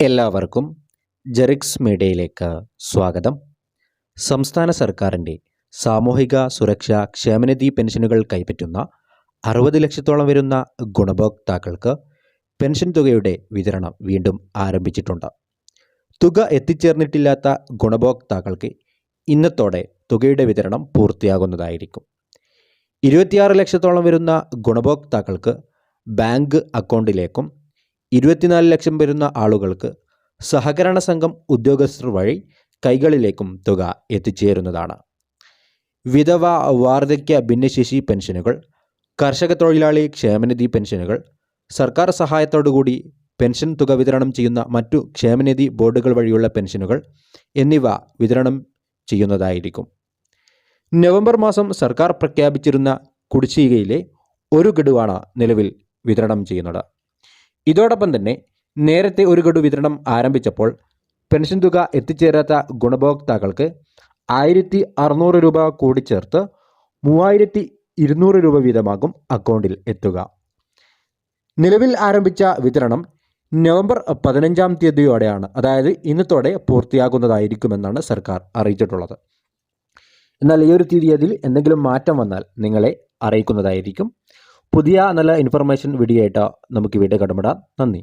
എല്ലാവർക്കും ജെറിക്സ് മീഡിയയിലേക്ക് സ്വാഗതം. സംസ്ഥാന സർക്കാരിന്റെ സാമൂഹിക സുരക്ഷാ ക്ഷേമനിധി പെൻഷനുകൾ കൈപ്പറ്റുന്ന അറുപത് ലക്ഷത്തോളം വരുന്ന ഗുണഭോക്താക്കൾക്ക് പെൻഷൻ തുകയുടെ വിതരണം വീണ്ടും ആരംഭിച്ചിട്ടുണ്ട്. തുക എത്തിച്ചേർന്നിട്ടില്ലാത്ത ഗുണഭോക്താക്കൾക്ക് ഇന്നത്തോടെ തുകയുടെ വിതരണം പൂർത്തിയാകുന്നതായിരിക്കും. ഇരുപത്തിയാറ് ലക്ഷത്തോളം വരുന്ന ഗുണഭോക്താക്കൾക്ക് ബാങ്ക് അക്കൗണ്ടിലേക്കും ഇരുപത്തിനാല് ലക്ഷം വരുന്ന ആളുകൾക്ക് സഹകരണ സംഘം ഉദ്യോഗസ്ഥർ വഴി കൈകളിലേക്കും തുക എത്തിച്ചേരുന്നതാണ്. വിധവ വാർദ്ധക്യ ഭിന്നശേഷി പെൻഷനുകൾ കർഷക തൊഴിലാളി ക്ഷേമനിധി പെൻഷനുകൾ സർക്കാർ സഹായത്തോടുകൂടി പെൻഷൻ തുക വിതരണം ചെയ്യുന്ന മറ്റു ക്ഷേമനിധി ബോർഡുകൾ വഴിയുള്ള പെൻഷനുകൾ എന്നിവ വിതരണം ചെയ്യുന്നതായിരിക്കും. നവംബർ മാസം സർക്കാർ പ്രഖ്യാപിച്ചിരുന്ന കുടിശ്ശികയിലെ ഒരു ഗഡുവാണ് നിലവിൽ വിതരണം ചെയ്യുന്നത്. ഇതോടൊപ്പം തന്നെ നേരത്തെ ഒരു ഗഡു വിതരണം ആരംഭിച്ചപ്പോൾ പെൻഷൻ തുക എത്തിച്ചേരാത്ത ഗുണഭോക്താക്കൾക്ക് ആയിരത്തി അറുന്നൂറ് രൂപ കൂടി ചേർത്ത് മൂവായിരത്തി ഇരുന്നൂറ് രൂപ വീതമാകും അക്കൗണ്ടിൽ എത്തുക. നിലവിൽ ആരംഭിച്ച വിതരണം നവംബർ പതിനഞ്ചാം തീയതിയോടെയാണ്. അതായത് ഇന്നത്തോടെ പൂർത്തിയാകുന്നതായിരിക്കുമെന്നാണ് സർക്കാർ അറിയിച്ചിട്ടുള്ളത്. എന്നാൽ ഈ ഒരു തീയതിയിൽ എന്തെങ്കിലും മാറ്റം വന്നാൽ നിങ്ങളെ അറിയിക്കുന്നതായിരിക്കും. പുതിയ നല്ല ഇൻഫർമേഷൻ വീഡിയോ ആയിട്ട് നമുക്ക് വീണ്ടും കടമിടാം നന്ദി.